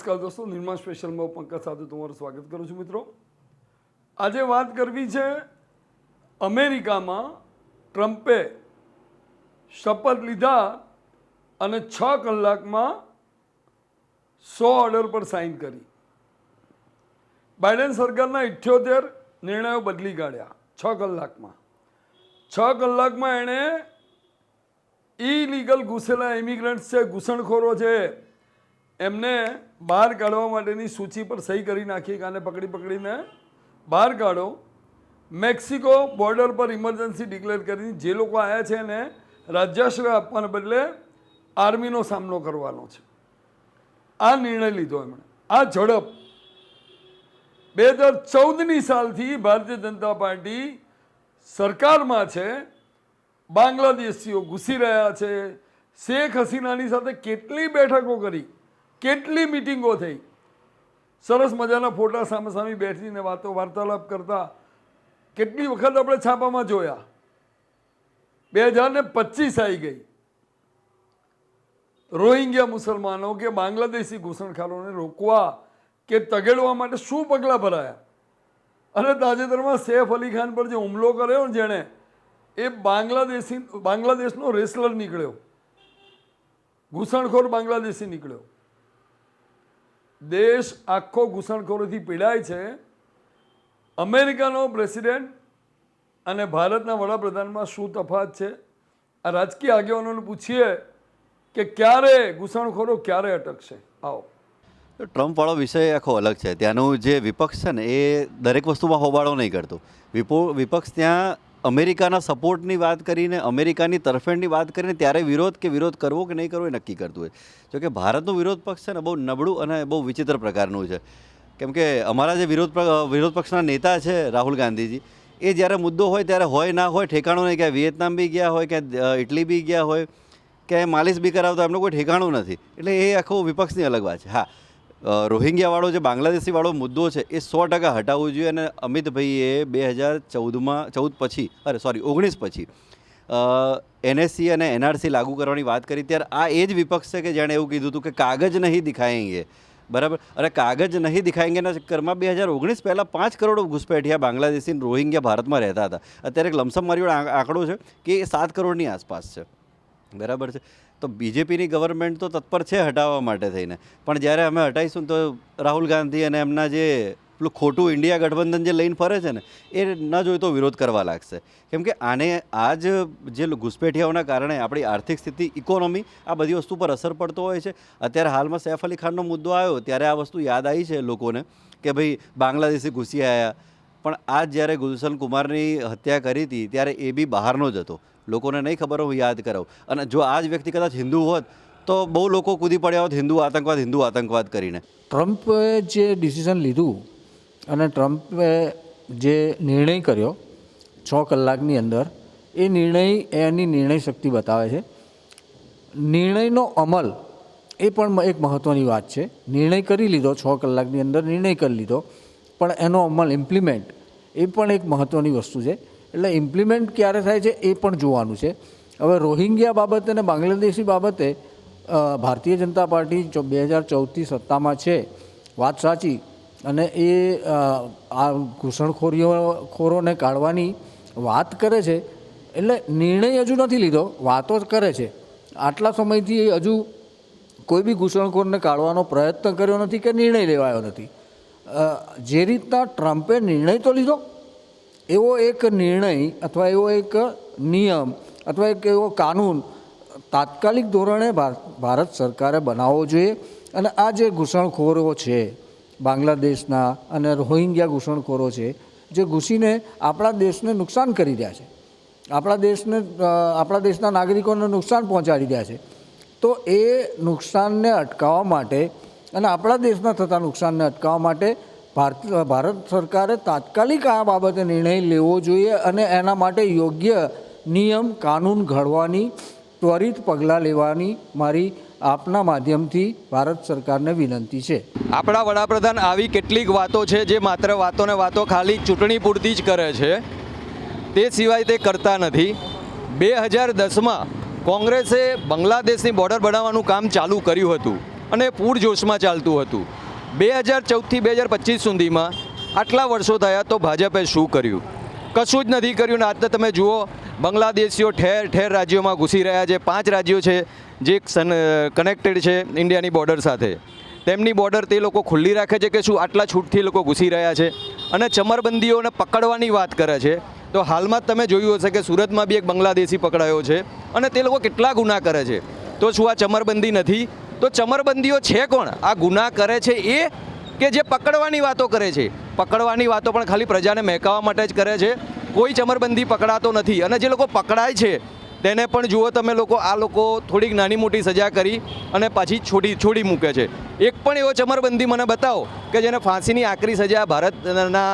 નમસ્કાર દોસ્તો નિર્મા સ્પેશિયલમાં પંકજ સાથે તમારું સ્વાગત કરું છું મિત્રો. આજે વાત કરવી છે અમેરિકામાં ટ્રમ્પે શપથ લીધા અને છ કલાકમાં સો ઓર્ડર પર સાઇન કરી. બાઇડેન સરકારના ઇઠ્યોતેર નિર્ણયો બદલી કાઢ્યા છ કલાકમાં. છ કલાકમાં એણે ઇલીગલ ઘૂસેલા ઇમિગ્રન્ટ્સ છે ઘૂસણખોરો છે. એમને બહાર કાઢવા માટેની સૂચિ પર સહી કરી નાખી કાને પકડી પકડીને બહાર કાઢો. મેક્સિકો બોર્ડર પર ઇમરજન્સી ડિક્લેર કરીને જે લોકો આવ્યા છે એને રાજ્યાશ્રય આપવાને બદલે આર્મીનો સામનો કરવાનો છે. આ નિર્ણય લીધો એમણે. આ ઝડપ બે હજાર ચૌદની સાલથી ભારતીય જનતા પાર્ટી સરકારમાં છે. બાંગ્લાદેશીઓ ઘૂસી રહ્યા છે. શેખ હસીનાની સાથે કેટલી બેઠકો કરી? કેટલી મિટિંગો થઈ? સરસ મજાના ફોટા સામે સામે બેસીને વાતો વાર્તાલાપ કરતા કેટલી વખત આપણે છાપામાં જોયા? બે હજાર ને પચીસ આવી ગઈ. રોહિંગ્યા મુસલમાનો કે બાંગ્લાદેશી ઘૂસણખારોને રોકવા કે તગેડવા માટે શું પગલાં ભરાયા? અને તાજેતરમાં સૈફ અલી ખાન પર જે હુમલો કર્યો ને જેણે, એ બાંગ્લાદેશી, બાંગ્લાદેશનો રેસલર નીકળ્યો. ઘૂસણખોર બાંગ્લાદેશી નીકળ્યો. દેશ આખો ઘૂસણખોરોથી પીડાય છે. અમેરિકાનો પ્રેસિડેન્ટ અને ભારતના વડાપ્રધાનમાં શું તફાત છે? આ રાજકીય આગેવાનોને પૂછીએ કે ક્યારે ઘૂસણખોરો ક્યારે અટકશે? આવો. ટ્રમ્પવાળો વિષય આખો અલગ છે. ત્યાંનું જે વિપક્ષ છે ને, એ દરેક વસ્તુમાં હોબાળો નહીં કરતો. વિપો, વિપક્ષ ત્યાં અમેરિકાના સપોર્ટની વાત કરીને, અમેરિકાની તરફેણની વાત કરીને ત્યારે વિરોધ કે વિરોધ કરવો કે નહીં કરવો એ નક્કી કરતું હોય. જોકે ભારતનું વિરોધ પક્ષ છે ને, બહુ નબળું અને બહુ વિચિત્ર પ્રકારનું છે. કેમ કે અમારા જે વિરોધ વિરોધ પક્ષના નેતા છે રાહુલ ગાંધીજી, એ જ્યારે મુદ્દો હોય ત્યારે હોય ના હોય, ઠેકાણું નહીં, ક્યાંય વિયેતનામ બી ગયા હોય, ક્યાંય ઇટલી બી ગયા હોય કે માલિશ બી કરાવતા એમનું કોઈ ઠેકાણું નથી. એટલે એ આખો વિપક્ષની અલગ વાત છે. હા. રોહિંગ્યાવાળો જે બાંગ્લાદેશીવાળો મુદ્દો છે, એ સો ટકા હટાવવું જોઈએ અને અમિતભાઈએ બે હજાર ચૌદમાં, ચૌદ પછી, અરે સોરી ઓગણીસ પછી એનએસસી અને એનઆરસી લાગુ કરવાની વાત કરી. ત્યારે આ એ જ વિપક્ષ છે કે જેણે એવું કીધું હતું કે કાગજ નહીં દિખાએંગે બરાબર? અને કાગજ નહીં દિખાએંગેના ચક્કરમાં બે હજાર ઓગણીસ પહેલાં પાંચ કરોડ ઘૂસપેઠિયા બાંગ્લાદેશી રોહિંગ્યા ભારતમાં રહેતા હતા. અત્યારે એક લમસમ મારી આંકડો છે કે એ સાત કરોડની આસપાસ છે. બરાબર છે? તો બીજેપીની ગવર્મેન્ટ તો તત્પર છે હટાવવા માટે થઈને. પણ જ્યારે અમે હટાવીશું તો રાહુલ ગાંધી અને એમના જે પેલું ખોટું ઇન્ડિયા ગઠબંધન જે લઈને ફરે છે ને, એ ન જોઈ તો વિરોધ કરવા લાગશે. કેમ કે આને આ જ જે ઘૂસપેઠિયાઓના કારણે આપણી આર્થિક સ્થિતિ ઇકોનોમી આ બધી વસ્તુ પર અસર પડતો હોય છે. અત્યારે હાલમાં સૈફ અલી ખાનનો મુદ્દો આવ્યો, ત્યારે આ વસ્તુ યાદ આવી છે લોકોને કે ભાઈ બાંગ્લાદેશી ઘૂસી આવ્યા પણ આ જ્યારે ગુલશન કુમારની હત્યા કરી હતી, ત્યારે એ બી બહારનો જ હતો. લોકોને નહીં ખબર હું યાદ કરાવું અને જો આ જ વ્યક્તિ કદાચ હિન્દુ હોત, તો બહુ લોકો કૂદી પડ્યા હોત હિન્દુ આતંકવાદ હિન્દુ આતંકવાદ કરીને. ટ્રમ્પે જે ડિસિઝન લીધું અને ટ્રમ્પે જે નિર્ણય કર્યો છ કલાકની અંદર, એ નિર્ણય, એની નિર્ણય શક્તિ બતાવે છે. નિર્ણયનો અમલ એ પણ એક મહત્ત્વની વાત છે. નિર્ણય કરી લીધો, છ કલાકની અંદર નિર્ણય કરી લીધો, પણ એનો અમલ ઇમ્પ્લિમેન્ટ એ પણ એક મહત્ત્વની વસ્તુ છે. એટલે ઇમ્પ્લિમેન્ટ ક્યારે થાય છે એ પણ જોવાનું છે. હવે રોહિંગ્યા બાબતે અને બાંગ્લાદેશી બાબતે ભારતીય જનતા પાર્ટી બે હજાર ચૌદથી સત્તામાં છે. વાત સાચી. અને એ આ ઘૂસણખોરીઓ ખોરોને કાઢવાની વાત કરે છે. એટલે નિર્ણય હજુ નથી લીધો, વાતો જ કરે છે. આટલા સમયથી હજુ કોઈ બી ઘૂસણખોરને કાઢવાનો પ્રયત્ન કર્યો નથી કે નિર્ણય લેવાયો નથી. જે રીતના ટ્રમ્પે નિર્ણય તો લીધો એવો એક નિર્ણય અથવા એવો એક નિયમ અથવા એક એવો કાનૂન તાત્કાલિક ધોરણે ભાર- ભારત સરકારે બનાવવો જોઈએ અને આ જે ઘૂસણખોરો છે, બાંગ્લાદેશના અને રોહિંગ્યા ઘૂસણખોરો છે, જે ઘૂસીને આપણા દેશને નુકસાન કરી રહ્યા છે, આપણા દેશને આપણા દેશના નાગરિકોને નુકસાન પહોંચાડી રહ્યા છે, તો એ નુકસાનને અટકાવવા માટે અને આપણા દેશના થતા નુકસાનને અટકાવવા માટે ભારત ભારત સરકારે તાત્કાલિક આ બાબતે નિર્ણય લેવો જોઈએ અને એના માટે યોગ્ય નિયમ, કાનૂન ઘડવાની, ત્વરિત પગલાં લેવાની મારી આપના માધ્યમથી ભારત સરકારને વિનંતી છે. આપણા વડાપ્રધાન આવી કેટલીક વાતો છે જે માત્ર વાતોને વાતો ખાલી ચૂંટણી પૂરતી જ કરે છે. તે સિવાય તે કરતા નથી. બે હજાર દસમાં કોંગ્રેસે બાંગ્લાદેશની બોર્ડર બનાવવાનું કામ ચાલુ કર્યું હતું અને પૂરજોશમાં ચાલતું હતું. બે હજાર ચૌદથી બે હજાર પચીસ સુધીમાં આટલા વર્ષો થયા તો ભાજપે શું કર્યું? કશું જ નથી કર્યું ને આજે તમે જુઓ, બાંગ્લાદેશીઓ ઠેર ઠેર રાજ્યોમાં ઘૂસી રહ્યા છે. પાંચ રાજ્યો છે જે કનેક્ટેડ છે ઇન્ડિયાની બોર્ડર સાથે. તેમની બોર્ડર તે લોકો ખુલ્લી રાખે છે કે શું આટલા છૂટથી લોકો ઘૂસી રહ્યા છે? અને ચમરબંધીઓને પકડવાની વાત કરે છે. તો હાલમાં તમે જોયું હશે કે સુરતમાં બી એક બાંગ્લાદેશી પકડાયો છે અને તે લોકો કેટલા ગુના કરે છે? તો શું આ ચમરબંધી નથી? તો ચમરબંધીઓ છે કોણ? આ ગુના કરે છે એ કે જે પકડવાની વાતો કરે છે? પકડવાની વાતો પણ ખાલી પ્રજાને મહેકાવા માટે જ કરે છે. કોઈ ચમરબંધી પકડાતો નથી. અને જે લોકો પકડાય છે, તેને પણ જુઓ તમે લોકો, આ લોકો થોડીક નાની મોટી સજા કરી અને પાછી છોડી છોડી મૂકે છે. એક પણ એવો ચમરબંધી મને બતાવો કે જેને ફાંસીની આકરી સજા ભારતના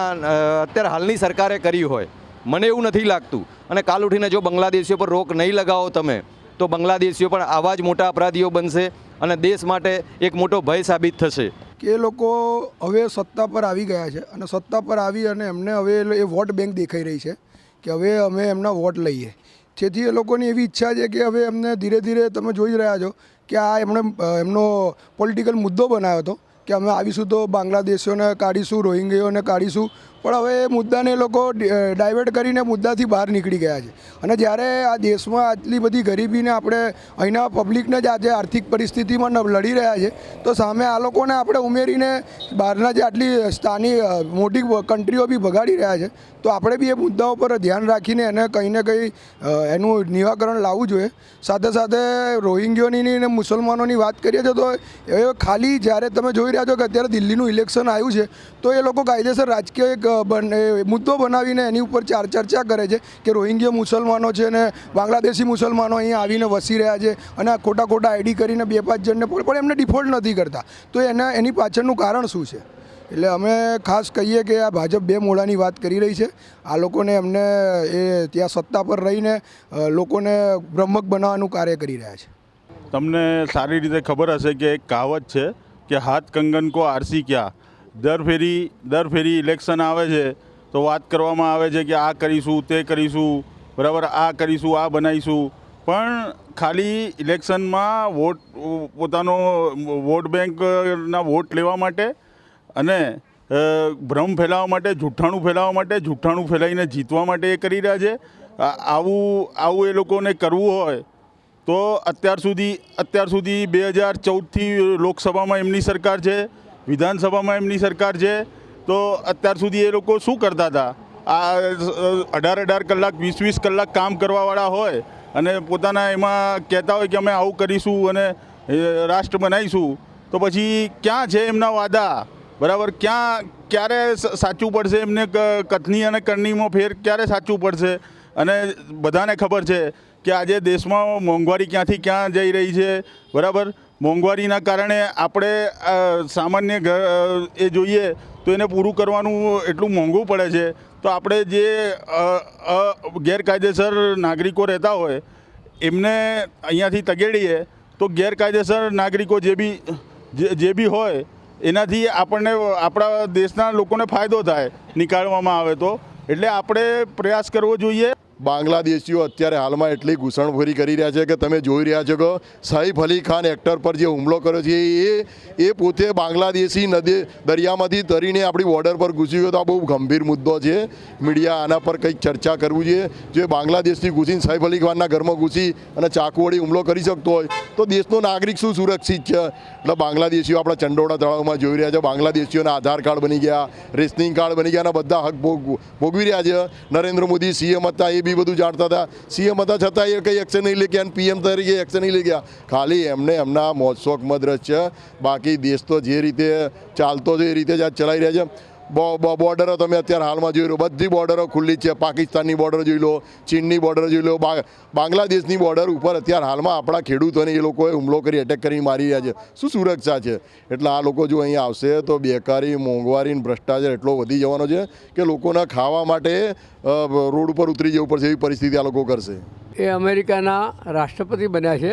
અત્યારે હાલની સરકારે કરી હોય. મને એવું નથી લાગતું. અને કાલ ઉઠીને જો બાંગ્લાદેશીઓ પર રોક નહીં લગાવો તમે. તો બાંગ્લાદેશીઓ પણ આવા જ મોટા અપરાધીઓ બનશે અને દેશ માટે એક મોટો ભય સાબિત થશે. કે એ લોકો હવે સત્તા પર આવી ગયા છે અને સત્તા પર આવી અને એમને હવે એ વોટ બેંક દેખાઈ રહી છે કે હવે અમે એમના વોટ લઈએ. જેથી એ લોકોની એવી ઈચ્છા છે કે હવે એમને ધીરે ધીરે તમે જોઈ જ રહ્યા છો કે આ એમણે, એમનો પોલિટિકલ મુદ્દો બનાવ્યો હતો કે અમે આવીશું તો બાંગ્લાદેશીઓને કાઢીશું, રોહિંગ્યાઓને કાઢીશું પણ હવે એ મુદ્દાને લોકો ડાયવર્ટ કરીને મુદ્દાથી બહાર નીકળી ગયા છે. અને જ્યારે આ દેશમાં આટલી બધી ગરીબીને આપણે અહીંના પબ્લિકને જ આજે આર્થિક પરિસ્થિતિમાં લડી રહ્યા છે, તો સામે આ લોકોને આપણે ઉમેરીને બહારના જે આટલી સ્થાનિક મોટી કન્ટ્રીઓ બી ભગાડી રહ્યા છે, તો આપણે બી એ મુદ્દાઓ પર ધ્યાન રાખીને એને કંઈ ને કંઈ એનું નિરાકરણ લાવવું જોઈએ. સાથે સાથે રોહિંગ્યોની ને મુસલમાનોની વાત કરીએ છીએ, તો એ ખાલી જ્યારે તમે જોઈ રહ્યા છો કે અત્યારે દિલ્હીનું ઇલેક્શન આવ્યું છે, તો એ લોકો કાયદેસર રાજકીય એક મુદ્દો બનાવીને એની ઉપર ચાર ચર્ચા કરે છે કે રોહિંગ્ય મુસલમાનો છે ને બાંગ્લાદેશી મુસલમાનો અહીંયા આવીને વસી રહ્યા છે અને આ ખોટા ખોટા આઈડી કરીને બે પાંચ જણને પણ એમને ડિફોલ્ટ નથી કરતા. તો એના, એની પાછળનું કારણ શું છે? એટલે અમે ખાસ કહીએ કે આ ભાજપ બે મોડાની વાત કરી રહી છે. આ લોકોને એમને, એ ત્યાં સત્તા પર રહીને લોકોને ભ્રમક બનાવવાનું કાર્ય કરી રહ્યા છે. તમને સારી રીતે ખબર હશે કે એક કહાવત છે કે હાથ કંગન કો આરસી ક્યાં? દર ફેરી દર ફેરી ઇલેક્શન આવે છે, તો વાત કરવામાં આવે છે કે આ કરીશું, તે કરીશું, બરાબર, આ કરીશું, આ બનાવીશું. પણ ખાલી ઇલેક્શનમાં વોટ, પોતાનો વોટ બેંકના વોટ લેવા માટે અને ભ્રમ ફેલાવવા માટે જૂઠાણું ફેલાવવા માટે જૂઠાણું ફેલાવીને જીતવા માટે એ કરી રહ્યા છે. આવું આવું એ લોકોને કરવું હોય, તો અત્યાર સુધી અત્યાર સુધી બે હજાર ચૌદથી લોકસભામાં એમની સરકાર છે. વિધાનસભામાં એમની સરકાર છે, તો અત્યાર સુધી એ લોકો શું કરતા હતા? આ અઢાર અઢાર કલાક, વીસ વીસ કલાક કામ કરવાવાળા હોય અને પોતાના એમાં કહેતા હોય કે અમે આવું કરીશું અને રાષ્ટ્ર બનાવીશું, તો પછી ક્યાં છે એમના વાદા? બરાબર, ક્યાં, ક્યારે સાચું પડશે એમને કથની અને કરણીમાં ફેર ક્યારે સાચું પડશે? અને બધાને ખબર છે કે આજે દેશમાં મોંઘવારી ક્યાંથી ક્યાં જઈ રહી છે, બરાબર? મોંઘવારીના કારણે આપણે સામાન્ય એ જોઈએ તો એને પૂરું કરવાનું એટલું મોંઘું પડે છે. તો આપણે જે ગેરકાયદેસર નાગરિકો રહેતા હોય, એમને અહીંયાથી તગેડીએ તો ગેરકાયદેસર નાગરિકો જે બી જે બી હોય, એનાથી આપણને, આપણા દેશના લોકોને ફાયદો થાય, નીકાળવામાં આવે તો. એટલે આપણે પ્રયાસ કરવો જોઈએ. બાંગ્લાદેશીઓ અત્યારે હાલમાં એટલી ઘૂસણખોરી કરી રહ્યા છે કે તમે જોઈ રહ્યા છો કે સૈફ અલી ખાન એક્ટર પર જે હુમલો કર્યો છે, એ એ પોતે બાંગ્લાદેશી નદી, દરિયામાંથી તરીને આપણી બોર્ડર પર ઘૂસી ગયો તો આ બહુ ગંભીર મુદ્દો છે. મીડિયા આના પર કંઈક ચર્ચા કરવું જોઈએ જો બાંગ્લાદેશથી ઘૂસીને સૈફ અલી ખાનના ઘરમાં ઘૂસી અને ચાકુ વળી હુમલો કરી શકતો હોય, તો દેશનો નાગરિક શું સુરક્ષિત છે? એટલે બાંગ્લાદેશીઓ આપણા ચંડોળા તળાવમાં જોઈ રહ્યા છે. બાંગ્લાદેશીઓના આધાર કાર્ડ બની ગયા, રેશનિંગ કાર્ડ બની ગયા અને બધા હક ભોગ, ભોગવી રહ્યા છે. નરેન્દ્ર મોદી, સીએમ હતા, એ બી બધું જાણતા હતા. સીએમ હતા છતાં એ કંઈ એક્શન નહીં લઈ ગયા અને પીએમ તરીકે એક્શન નહીં લઈ ગયા ખાલી એમને એમના મોજ શોખ મદરસ છે બાકી દેશ તો જે રીતે ચાલતો છે એ રીતે જ આ ચલાવી રહ્યા છે. બોર્ડરો તમે અત્યારે હાલમાં જોઈ લો. બધી બોર્ડરો ખુલ્લી છે. પાકિસ્તાનની બોર્ડર જોઈ લો, ચીનની બોર્ડર જોઈ લો બાંગ્લાદેશની બોર્ડર ઉપર અત્યારે હાલમાં આપણા ખેડૂતોને એ લોકોએ હુમલો કરી એટેક કરી મારી રહ્યા છે. શું સુરક્ષા છે? એટલે આ લોકો જો અહીંયા આવશે તો બેકારી, મોંઘવારી ભ્રષ્ટાચાર એટલો વધી જવાનો છે કે લોકોના ખાવા માટે રોડ ઉપર ઉતરી જવું પડશે એવી પરિસ્થિતિ આ લોકો કરશે. એ અમેરિકાના રાષ્ટ્રપતિ બન્યા છે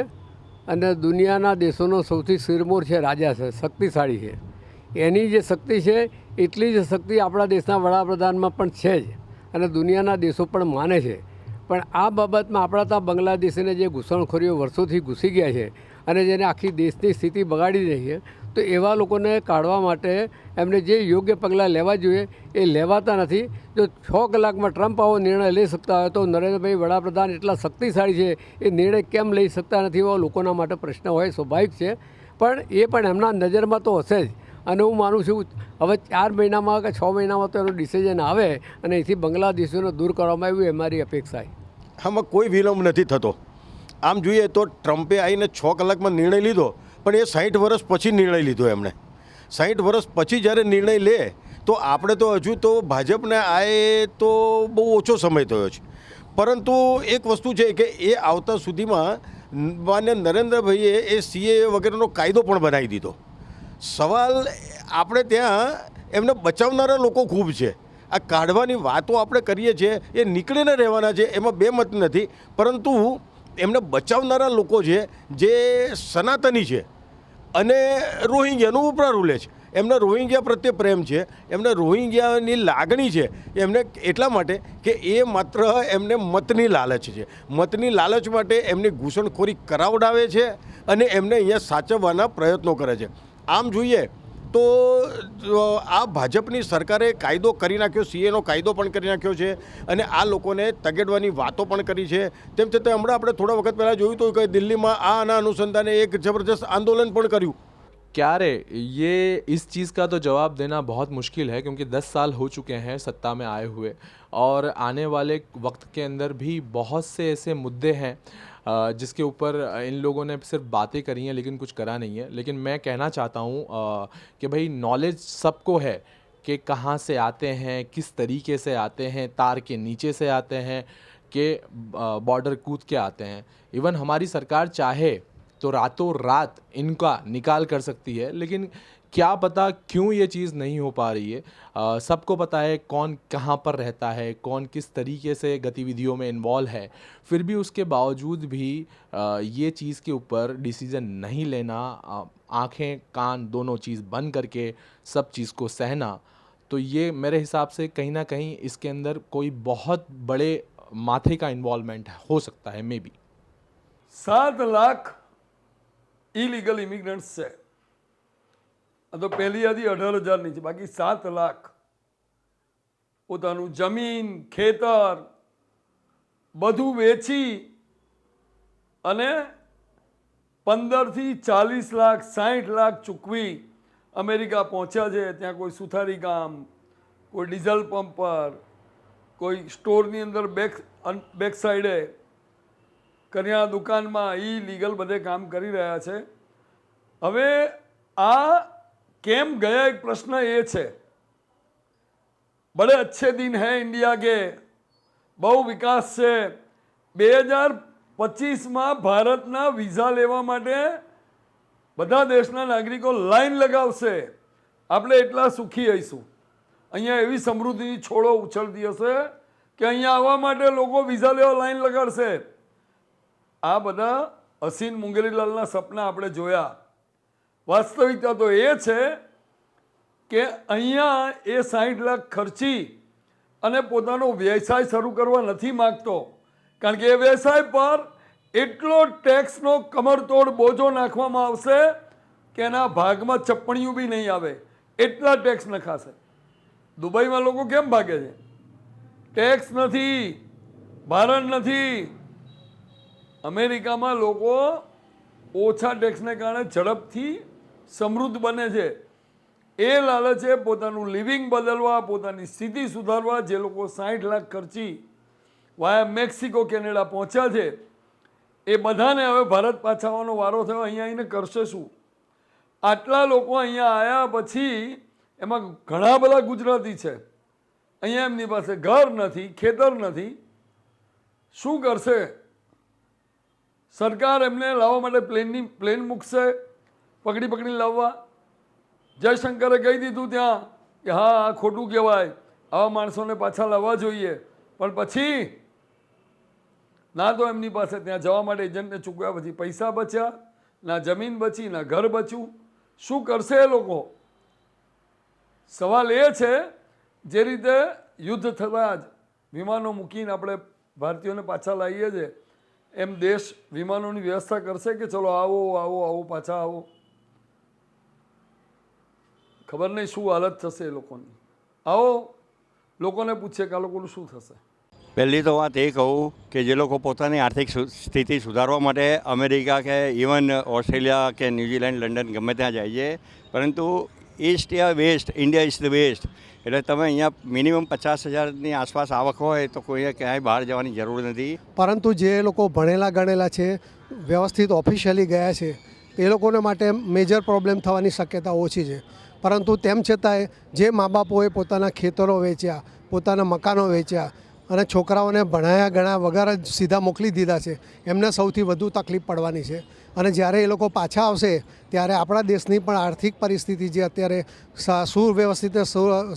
અને દુનિયાના દેશોનો સૌથી શિરમોર છે, રાજા છે, શક્તિશાળી છે. એની જે શક્તિ છે, એટલી જ શક્તિ આપણા દેશના વડાપ્રધાનમાં પણ છે જ અને દુનિયાના દેશો પણ માને છે. પણ આ બાબતમાં આપણા ત્યાં બાંગ્લાદેશીને જે ઘૂસણખોરીઓ વર્ષોથી ઘૂસી ગયા છે અને જેને આખી દેશની સ્થિતિ બગાડી રહી છે, તો એવા લોકોને કાઢવા માટે એમને જે યોગ્ય પગલાં લેવા જોઈએ એ લેવાતા નથી. જો છ કલાકમાં ટ્રમ્પ આવો નિર્ણય લઈ શકતા હોય તો નરેન્દ્રભાઈ વડાપ્રધાન એટલા શક્તિશાળી છે, એ નિર્ણય કેમ લઈ શકતા નથી એવા લોકોના માટે પ્રશ્ન હોય સ્વાભાવિક છે. પણ એ પણ એમના નજરમાં તો હશે જ. અને હું માનું છું, હવે ચાર મહિનામાં કે છ મહિનામાં તો એનું ડિસિઝન આવે અને એથી બાંગ્લાદેશીઓને દૂર કરવામાં આવ્યું, એ મારી અપેક્ષા આમાં કોઈ વિલંબ નથી થતો. આમ જોઈએ તો ટ્રમ્પે આવીને છ કલાકમાં નિર્ણય લીધો, પણ એ સાઠ વર્ષ પછી નિર્ણય લીધો એમણે. સાઠ વર્ષ પછી જ્યારે નિર્ણય લે, તો આપણે તો હજુ તો ભાજપને આએ તો બહુ ઓછો સમય થયો છે. પરંતુ એક વસ્તુ છે કે એ આવતા સુધીમાં માન્ય નરેન્દ્રભાઈએ એ સીએ વગેરેનો કાયદો પણ બનાવી દીધો. સવાલ આપણે ત્યાં એમને બચાવનારા લોકો ખૂબ છે. આ કાઢવાની વાતો આપણે કરીએ છીએ, એ નીકળીને રહેવાના છે, એમાં બે મત નથી. પરંતુ એમને બચાવનારા લોકો છે, જે સનાતની છે અને રોહિંગ્યાનું ઉપરારું લે છે. એમને રોહિંગ્યા પ્રત્યે પ્રેમ છે, એમને રોહિંગ્યાની લાગણી છે, એમને એટલા માટે કે એ માત્ર એમને મતની લાલચ છે. મતની લાલચ માટે એમની ઘૂસણખોરી કરાવડાવે છે અને એમને અહીંયા સાચવવાના પ્રયત્નો કરે છે. આમ જોઈએ તો અ, આ ભાજપની સરકારે કાયદો કરી નાખ્યો સીએનો કાયદો પણ કરી નાખ્યો છે અને આ લોકોને તગેડવાની વાતો પણ કરી છે તેમ છતાં હમણાં આપણે થોડા વખત પહેલાં જોયું હતું કે દિલ્હીમાં આ આના અનુસંધાને એક જબરજસ્ત આંદોલન પણ કર્યું क्यारे ये इस चीज़ का तो जवाब देना बहुत मुश्किल है क्योंकि 10 साल हो चुके हैं सत्ता में आए हुए और आने वाले वक्त के अंदर भी बहुत से ऐसे मुद्दे हैं अ, जिसके ऊपर इन लोगों ने सिर्फ़ बातें करी हैं, लेकिन कुछ करा नहीं है। लेकिन मैं कहना चाहता हूँ कि भाई नॉलेज सबको है, कि कहाँ से आते हैं, किस तरीके से आते हैं, तार के नीचे से आते हैं, के बॉर्डर कूद के आते हैं। इवन हमारी सरकार चाहे तो रातों रात इनका निकाल कर सकती है लेकिन क्या पता क्यों ये चीज़ नहीं हो पा रही है? सबको पता है कौन कहाँ पर रहता है कौन किस तरीके से गतिविधियों में इन्वॉल्व है। फिर भी उसके बावजूद भी आ, ये चीज़ के ऊपर डिसीज़न नहीं लेना आँखें कान दोनों चीज़ बंद करके सब चीज़ को सहना तो ये मेरे हिसाब से कहीं ना कहीं इसके अंदर कोई बहुत बड़े माथे का इन्वॉल्वमेंट हो सकता है मे बी सात लाख ઇલીગલ ઇમિગ્રન્ટ્સ છે. આ તો પહેલી યાદી અઢાર હજારની છે, બાકી સાત લાખ. પોતાનું જમીન, ખેતર, બધું વેચી અને પંદરથી ચાલીસ લાખ સાઠ લાખ ચૂકવી અમેરિકા પહોંચ્યા છે. ત્યાં કોઈ સુથારી કામ કોઈ ડીઝલ પંપ પર, કોઈ સ્ટોરની અંદર બેક બેક સાઈડે કરિયાણા દુકાનમાં એ લીગલ બધે કામ કરી રહ્યા છે. હવે આ કેમ ગયા? એક પ્રશ્ન એ છે. બડે અચ્છે દિન હૈ ઇન્ડિયા કે? બહુ વિકાસ છે. બે હજાર પચીસમાં ભારતના વિઝા લેવા માટે બધા દેશના નાગરિકો લાઈન લગાવશે. આપણે એટલા સુખી હઈશું. અહીંયા એવી સમૃદ્ધિની છોડો ઉછળતી હશે કે અહીંયા આવવા માટે લોકો વિઝા લેવા લાઈન લગાડશે. આ બધા અસીન મુંગેરીલાલના સપના આપણે જોયા. વાસ્તવિકતા તો એ છે કે અહીંયા એ સાઠ લાખ ખર્ચી અને પોતાનો વ્યવસાય શરૂ કરવા નથી માગતો. કારણ કે એ વ્યવસાય પર એટલો ટેક્સનો કમરતોડ બોજો નાખવામાં આવશે કે એના ભાગમાં ચપ્પણિયું બી નહીં આવે. એટલા ટેક્સ નખાશે. દુબઈમાં લોકો કેમ ભાગે છે? ટેક્સ નથી. ભારણ નથી. અમેરિકામાં લોકો ઓછા ટેક્સને કારણે ઝડપથી સમૃદ્ધ બને છે. એ લાલચે પોતાનું લિવિંગ બદલવા, પોતાની સ્થિતિ સુધારવા જે લોકો સાઠ લાખ ખર્ચી વાયા મેક્સિકો, કેનેડા પહોંચ્યા છે, એ બધાને હવે ભારત પાછા આવવાનો વારો થયો. અહીંયા આવીને કરશે શું? આટલા લોકો અહીંયા આવ્યા પછી એમાં ઘણા બધા ગુજરાતી છે. અહીંયા એમની પાસે ઘર નથી, ખેતર નથી. શું કરશે? સરકાર એમને લાવવા માટે પ્લેનની, પ્લેન મૂકશે, પકડી પકડીને લાવવા. જયશંકરે કહી દીધું ત્યાં કે હા, આ ખોટું કહેવાય, આવા માણસોને પાછા લાવવા જોઈએ. પણ પછી ના તો એમની પાસે ત્યાં જવા માટે એજન્ટને ચૂકવ્યા પછી પૈસા બચ્યા, ના જમીન બચી, ના ઘર બચ્યું. શું કરશે એ લોકો? સવાલ એ છે, જે રીતે યુદ્ધ થતાં જ વિમાનો મૂકીને આપણે ભારતીયોને પાછા લાવીએ છીએ એમ દેશ વિમાનોની વ્યવસ્થા કરશે કે ચલો આવો આવો આવો, પાછા આવો? ખબર નહીં શું હાલત થશે એ લોકોની. આવો, લોકોને પૂછે કે આ લોકોનું શું થશે? પહેલી તો વાત એ કહું કે જે લોકો પોતાની આર્થિક સ્થિતિ સુધારવા માટે અમેરિકા કે ઇવન ઓસ્ટ્રેલિયા કે ન્યૂઝીલેન્ડ, લંડન ગમે ત્યાં જાય છે, પરંતુ east yeah west India is the west એટલે તમે અહીંયા મિનિમમ પચાસ હજારની આસપાસ આવક હોય તો કોઈએ ક્યાંય બહાર જવાની જરૂર નથી. પરંતુ જે લોકો ભણેલા ગણેલા છે, વ્યવસ્થિત ઓફિશિયલી ગયા છે, એ લોકોને માટે મેજર પ્રોબ્લેમ થવાની શક્યતા ઓછી છે. પરંતુ તેમ છતાંય જે મા બાપોએ પોતાના ખેતરો વેચ્યા, પોતાના મકાનો વેચ્યા અને છોકરાઓને ભણાયા ગણાયા વગર જ સીધા મોકલી દીધા છે, એમને સૌથી વધુ તકલીફ પડવાની છે. અને જ્યારે એ લોકો પાછા આવશે, ત્યારે આપણા દેશની પણ આર્થિક પરિસ્થિતિ જે અત્યારે સુવ્યવસ્થિત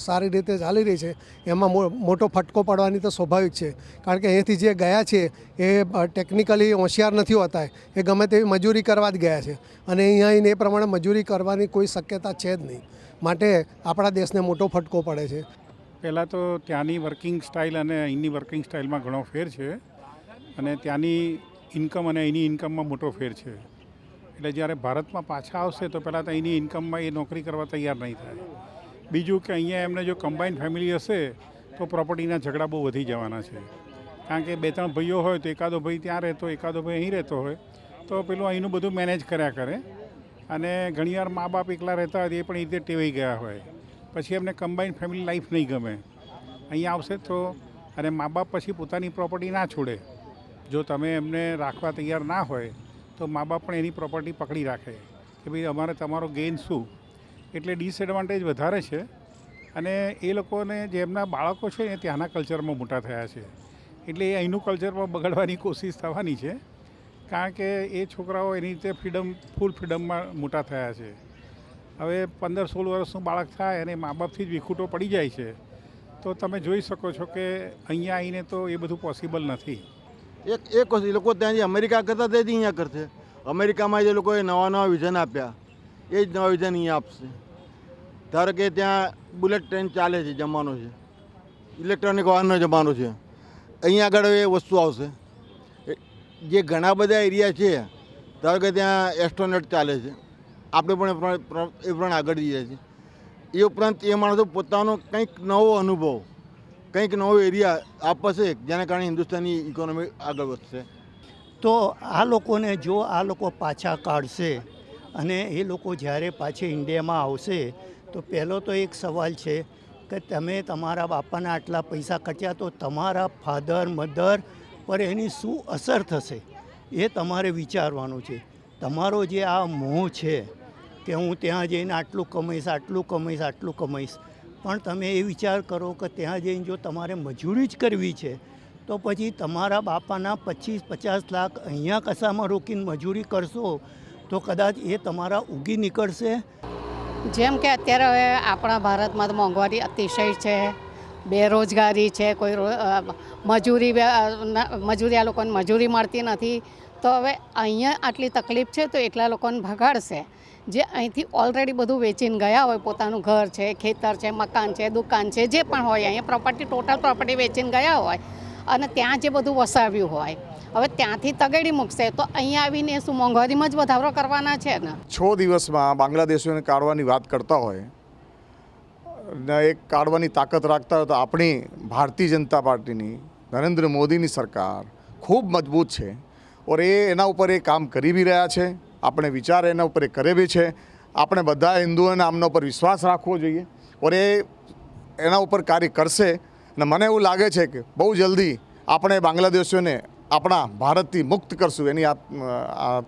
સારી રીતે ચાલી રહી છે, એમાં મોટો ફટકો પડવાની તો સ્વાભાવિક છે. કારણ કે અહીંથી જે ગયા છે, એ ટેકનિકલી હોશિયાર નથી હોતા, એ ગમે તેવી મજૂરી કરવા જ ગયા છે. અને અહીંયા આવીને એ પ્રમાણે મજૂરી કરવાની કોઈ શક્યતા છે જ નહીં. માટે આપણા દેશને મોટો ફટકો પડે છે. પહેલાં તો ત્યાંની વર્કિંગ સ્ટાઇલ અને અહીંની વર્કિંગ સ્ટાઇલમાં ઘણો ફેર છે. અને ત્યાંની ઇન્કમ અને અહીંની ઇન્કમમાં મોટો ફેર છે. એટલે જ્યારે ભારતમાં પાછા આવશે તો પહેલાં તો અહીંની ઇન્કમમાં એ નોકરી કરવા તૈયાર નહીં થાય. બીજું કે અહીંયા એમને જો કમ્બાઇન ફેમિલી હશે તો પ્રોપર્ટીના ઝઘડા બહુ વધી જવાના છે. કારણ કે બે ત્રણ ભાઈઓ હોય તો એકાદો ભાઈ ત્યાં રહેતો, એકાદો ભાઈ અહીં રહેતો હોય, તો પેલું અહીંનું બધું મેનેજ કર્યા કરે. અને ઘણીવાર મા બાપ એકલા રહેતા હોય એ પણ એ રીતે ટેવાઈ ગયા હોય. પછી એમને કમ્બાઇન ફેમિલી લાઈફ નહીં ગમે. અહીંયા આવશે તો, અને મા બાપ પછી પોતાની પ્રોપર્ટી ના છોડે. જો તમે એમને રાખવા તૈયાર ના હોય, તો મા બાપ પણ એની પ્રોપર્ટી પકડી રાખે કે ભાઈ અમારે તમારો ગેઇન શું? એટલે ડિસએડવાન્ટેજ વધારે છે અને એ લોકોને જેમના બાળકો છે એ ત્યાંના કલ્ચરમાં મોટા થયા છે. એટલે એ અહીંનું કલ્ચરમાં બગાડવાની કોશિશ થવાની છે, કારણ કે એ છોકરાઓ એની રીતે ફ્રીડમ ફૂલ ફ્રીડમમાં મોટા થયા છે. હવે પંદર સોળ વર્ષનું બાળક થાય અને મા બાપથી જ વિખૂટો પડી જાય છે, તો તમે જોઈ શકો છો કે અહીંયા આવીને તો એ બધું પોસિબલ નથી. એક એક એ લોકો ત્યાં જે અમેરિકા કરતા તે જ અહીંયા કરશે. અમેરિકામાં જે લોકોએ નવા નવા વિઝન આપ્યા, એ જ નવા વિઝન અહીંયા આપશે. ધારો કે ત્યાં બુલેટ ટ્રેન ચાલે છે જમાનો છે. ઇલેક્ટ્રોનિક વાહનનો જમાનો છે. અહીંયા આગળ એ વસ્તુ આવશે. જે ઘણા બધા એરિયા છે, ધારો કે ત્યાં એસ્ટ્રોનેટ ચાલે છે. આપણે પણ એ પ્રમાણે આગળ જઈએ છીએ. એ ઉપરાંત એ માણસો પોતાનો કંઈક નવો અનુભવ. કંઈક નવો એરિયા આપશે, જેના કારણે હિન્દુસ્તાનની ઇકોનોમી આગળ વધશે. તો આ લોકોને જો આ લોકો પાછા કાઢશે અને એ લોકો જ્યારે પાછી ઇન્ડિયામાં આવશે, તો પહેલો તો એક સવાલ છે કે તમે તમારા બાપાના આટલા પૈસા ખર્ચ્યા તો તમારા ફાધર, મધર પર એની શું અસર થશે? એ તમારે વિચારવાનું છે. તમારો જે આ મોહ છે કે હું ત્યાં જઈને આટલું કમાઈશ આટલું કમાઈશ આટલું કમાઈશ પણ તમે એ વિચાર કરો કે ત્યાં જઈને જો તમારે મજૂરી જ કરવી છે, તો પછી તમારા બાપાના પચીસ પચાસ લાખ અહીંયા કશામાં રોકીને મજૂરી કરશો, તો કદાચ એ તમારા ઉગી નીકળશે? જેમ કે અત્યારે હવે આપણા ભારતમાં તો મોંઘવારી અતિશય છે. બેરોજગારી છે, કોઈ મજૂરી મજૂરી, આ લોકોને મજૂરી મળતી નથી. તો હવે અહીંયા આટલી તકલીફ છે તો એટલા લોકોને ભગાડશે. જે અહીંથી ઓલરેડી બધું વેચીને ગયા હોય, પોતાનું ઘર છે, ખેતર છે, મકાન છે, દુકાન છે, જે પણ હોય, અહીંયા પ્રોપર્ટી ટોટલ પ્રોપર્ટી વેચીને ગયા હોય અને ત્યાં જે બધું વસાવ્યું હોય. હવે ત્યાંથી તગેડી મૂકશે તો અહીંયા આવીને શું મોંઘવારીમાં જ વધારો કરવાના છે ને? છ દિવસમાં બાંગ્લાદેશીઓને કાઢવાની વાત કરતા હોય એક કાઢવાની તાકાત રાખતા હોય તો આપણી ભારતીય જનતા પાર્ટીની નરેન્દ્ર મોદીની સરકાર ખૂબ મજબૂત છે ઓર એ એના ઉપર એ કામ કરી બી રહ્યા છે. આપણે વિચાર એના ઉપર એ કરે બી છે. આપણે બધા હિન્દુઓને આમના ઉપર વિશ્વાસ રાખવો જોઈએ ઓર એ એના ઉપર કાર્ય કરશે અને મને એવું લાગે છે કે બહુ જલ્દી આપણે બાંગ્લાદેશીઓને આપણા ભારતથી મુક્ત કરશું એની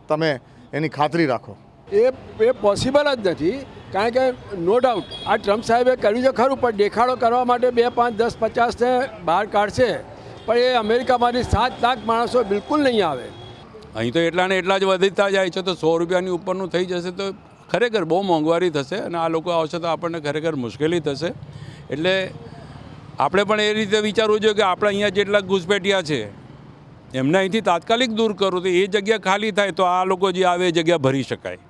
તમે એની ખાતરી રાખો. એ એ પોસિબલ જ નથી. કારણ કે નો ડાઉટ આ ટ્રમ્પ સાહેબે કર્યું છે ખરું, પણ દેખાડો કરવા માટે બે પાંચ, દસ પચાસને બહાર કાઢશે. પણ એ અમેરિકામાંથી સાત લાખ માણસો બિલકુલ નહીં આવે. અહીં તો એટલા ને એટલા જ વધતા જાય છે, તો સો રૂપિયાની ઉપરનું થઈ જશે તો ખરેખર બહુ મોંઘવારી થશે અને આ લોકો આવશે તો આપણને ખરેખર મુશ્કેલી થશે. એટલે આપણે પણ એ રીતે વિચારવું જોઈએ કે આપણે અહીંયા જેટલા ઘૂસપેટિયા છે, એમને અહીંથી તાત્કાલિક દૂર કરું તો એ જગ્યા ખાલી થાય તો આ લોકો જે આવે એ જગ્યા ભરી શકાય.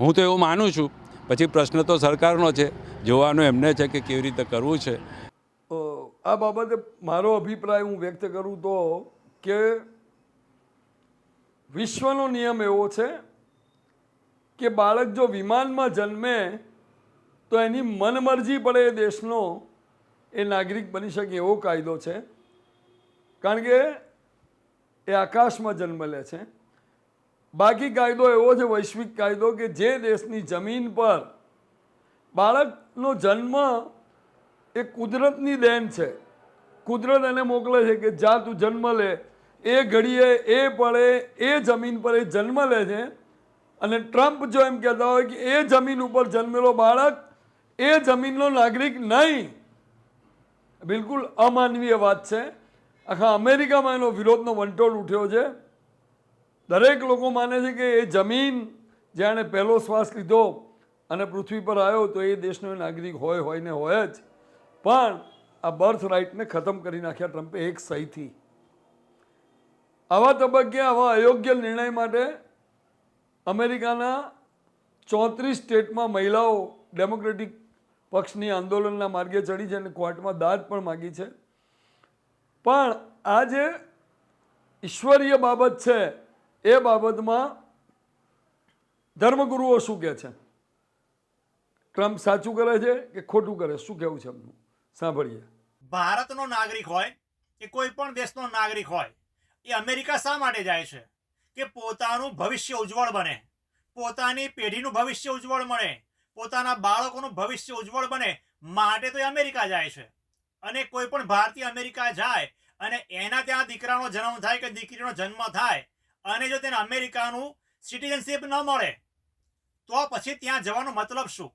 હું તો એવું માનું છું. પછી પ્રશ્ન તો સરકારનો છે. જોવાનું એમને છે કે કેવી રીતે કરવું છે. આ બાબતે મારો અભિપ્રાય હું વ્યક્ત કરું તો કે વિશ્વનો નિયમ એવો છે કે બાળક જો વિમાનમાં જન્મે તો એની મનમરજી પડે એ દેશનો, એ નાગરિક બની શકે એવો કાયદો છે. કારણ કે એ આકાશમાં જન્મ લે છે. બાકી કાયદો એવો છે, વૈશ્વિક કાયદો, કે જે દેશની જમીન પર બાળકનો જન્મ એ કુદરતની દેન છે. કુદરત એને મોકલે છે કે જા તું જન્મ લે. એ ઘડીએ એ પડે, એ જમીન પર એ જન્મ લે છે. અને ટ્રમ્પ જો એમ કહેતા હોય કે એ જમીન ઉપર જન્મેલો બાળક એ જમીનનો નાગરિક નહીં. બિલકુલ અમાનવીય વાત છે. આખા અમેરિકામાં એનો વિરોધનો વંટોળ ઉઠ્યો છે. દરેક લોકો માને છે કે એ જમીન જેણે પહેલો શ્વાસ લીધો અને પૃથ્વી પર આવ્યો તો એ દેશનો નાગરિક હોય હોય ને હોય જ. પણ આ બર્થ રાઇટને ખતમ કરી નાખ્યા ટ્રમ્પે એક સહીથી. આવા તબક્કે, આવા અયોગ્ય નિર્ણય માટે અમેરિકાના ચોત્રીસ સ્ટેટમાં મહિલાઓ ડેમોક્રેટિક પક્ષની આંદોલનના માર્ગે ચડી છે અને કોર્ટમાં દાદ પણ માગી છે. પણ આ જે ઈશ્વરીય બાબત છે એ બાબતમાં ધર્મગુરુઓ શું કહે છે? ટ્રમ્પ સાચું કરે છે કે ખોટું કરે? શું કહેવું છે એમનું? સાંભળીએ. ભારતનો નાગરિક હોય કે કોઈ પણ દેશનો નાગરિક હોય, એ અમેરિકા શા માટે જાય છે? કે પોતાનું ભવિષ્ય ઉજ્જવળ બને. પોતાની પેઢીનું ભવિષ્ય ઉજ્જવળ બને પોતાના બાળકોનું ભવિષ્ય ઉજ્જવળ બને. માટે તો એ અમેરિકા જાય છે. અને કોઈ પણ ભારતીય અમેરિકા જાય અને એના ત્યાં દીકરાનો જન્મ થાય કે દીકરીનો જન્મ થાય અને જો તેને અમેરિકાનું સિટીઝનશીપ ન મળે, તો પછી ત્યાં જવાનો મતલબ શું?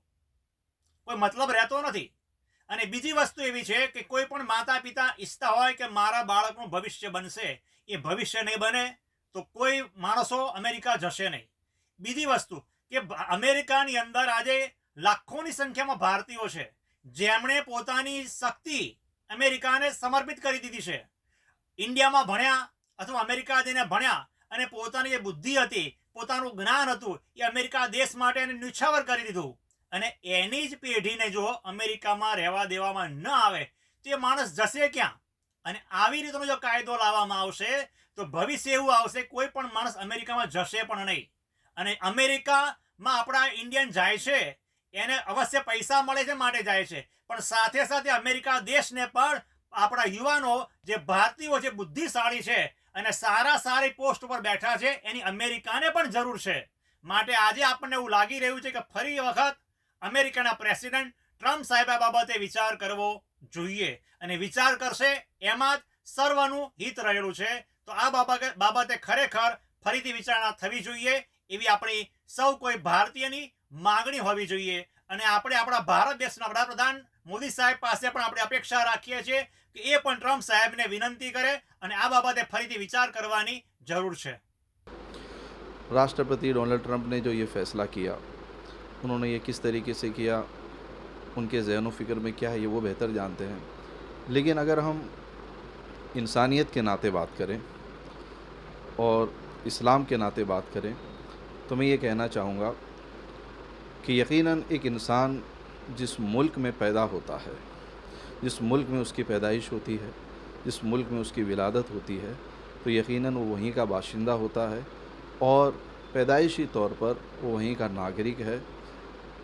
કોઈ મતલબ રહેતો નથી. અને બીજી વસ્તુ એવી છે કે કોઈ પણ માતા પિતા ઈચ્છતા હોય કે મારા બાળકનું ભવિષ્ય બનશે, એ ભવિષ્ય નહીં બને, તો કોઈ માણસો અમેરિકા જશે નહીં. બીજી વસ્તુ કે અમેરિકાની અંદર આજે લાખોની સંખ્યામાં ભારતીયો છે, જેમણે પોતાની શક્તિ અમેરિકાને સમર્પિત કરી દીધી છે. ઇન્ડિયામાં ભણ્યા અથવા અમેરિકા જઈને ભણ્યા અને પોતાની જે બુદ્ધિ હતી, પોતાનું જ્ઞાન હતું, એ અમેરિકા દેશ માટે એને ન્યુછાવર કરી દીધું. અને એની જ પેઢીને જો અમેરિકામાં રહેવા દેવામાં ન આવે, તો એ માણસ જશે ક્યાં? અને આવી રીતનો જો કાયદો લાવવામાં આવશે, તો ભવિષ્ય એવું આવશે, કોઈ પણ માણસ અમેરિકામાં જશે પણ નહીં. અને અમેરિકામાં આપણા ઇન્ડિયન જાય છે, એને અવશ્ય પૈસા મળે છે માટે જાય છે. પણ સાથે સાથે અમેરિકા દેશને પણ આપણા યુવાનો, જે ભારતીયો, જે બુદ્ધિશાળી છે અને સારા સારી પોસ્ટ ઉપર બેઠા છે, એની અમેરિકાને પણ જરૂર છે. માટે આજે આપણને એવું લાગી રહ્યું છે કે ફરી વખત અમેરિકાના પ્રેસિડેન્ટ ટ્રમ્પ સાહેબ બાબતે વિચાર કરવો જોઈએ. અને વિચાર કરશે એમાં જ સર્વનું હિત રહેલું છે. તો આ બાબતે ખરેખર ફરીથી વિચારણા થવી જોઈએ. એવી આપણી સૌ કોઈ ભારતીયની માગણી હોવી જોઈએ. અને આપણે આપણા ભારત દેશના વડાપ્રધાન મોદી સાહેબ પાસે પણ આપણે અપેક્ષા રાખીએ છીએ કે એ પણ ટ્રમ્પ સાહેબને વિનંતી કરે અને આ બાબતે ફરીથી વિચાર કરવાની જરૂર છે राष्ट्रपति डोनाल्ड ट्रंप ने जो ये फैसला किया उन्होंने ये किस तरीके से किया उनके जहन फ़िक्र में क्या है ये वो बेहतर जानते हैं लेकिन अगर हम इंसानियत के नाते बात करें और इस्लाम के नाते बात करें तो मैं ये कहना चाहूँगा कि यकीनन एक इंसान जिस मुल्क में पैदा होता है जिस मुल्क में उसकी पैदाइश होती है, जिस मुल्क में उसकी विलादत होती है तो यकीनन वो वहीं का बाशिंदा होता है और पैदाइशी तौर पर वो वहीं का नागरिक है।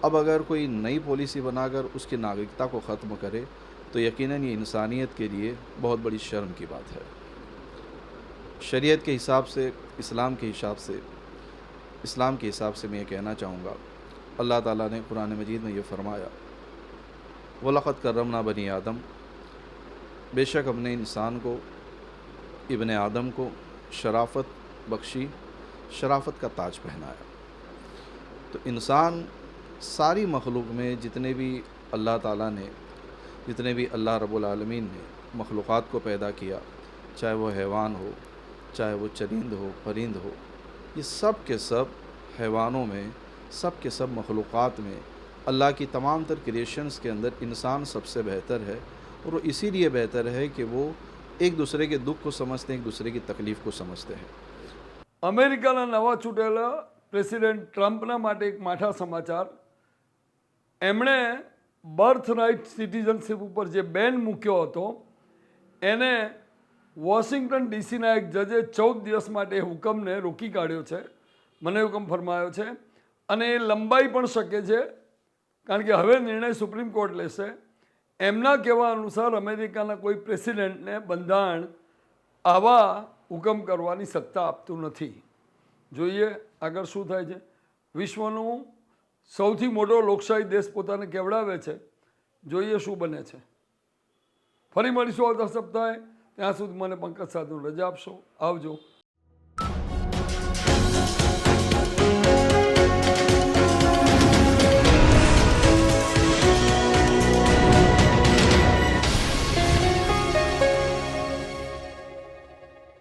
अब अगर कोई नई पॉलिसी बनाकर उसकी नागरिकता को ख़त्म करे तो यकीनन ये इंसानियत के लिए बहुत बड़ी शर्म की बात है। शरीयत के हिसाब से, इस्लाम के हिसाब से, इस्लाम के हिसाब से मैं ये कहना चाहूँगा, अल्लाह ताला ने कुरान मजीद में ये फरमाया वलक़त करमना बनी आदम। बेशक हमने इंसान को, इबन आदम को शराफत बख्शी, शराफत का ताज पहनाया। तो इंसान सारी मखलूक में जितने भी अल्लाह ताला ने, जितने भी अल्लाह रब्बुल आलमीन ने मखलूक़ात को पैदा किया, चाहे वो हैवान हो, चाहे वो चरिंद हो, परिंद हो, ये सब के सब हैवानों में, सब के सब मखलूक़ात में अल्लाह की तमाम तर क्रिएशंस के अंदर इंसान सबसे बेहतर है और वो इसीलिए बेहतर है कि वो एक दूसरे के दुख को समझते हैं एक दूसरे की तकलीफ़ को समझते हैं અમેરિકાના નવા ચૂંટેલા પ્રેસિડેન્ટ ટ્રમ્પના માટે એક માઠા સમાચાર એમણે બર્થ રાઇટ સિટીઝનશીપ ઉપર જે બેન મૂક્યો હતો એને વોશિંગ્ટન ડીસીના એક જજે ચૌદ દિવસ માટે એ હુકમને રોકી કાઢ્યો છે મને હુકમ ફરમાયો છે અને એ લંબાઈ પણ શકે છે કારણ કે હવે નિર્ણય સુપ્રીમ કોર્ટ લેશે. એમના કહેવા અનુસાર અમેરિકાના કોઈ પ્રેસિડેન્ટને બંધારણ આવા હુકમ કરવાની સત્તા આપતું નથી. જોઈએ આગળ શું થાય છે. વિશ્વનું સૌથી મોટો લોકશાહી દેશ પોતાને કેવડાવે છે. જોઈએ શું બને છે. ફરી મળીશું આવતા સપ્તાહે. ત્યાં સુધી મને પંકજ સાધુ રજા આપશો. આવજો.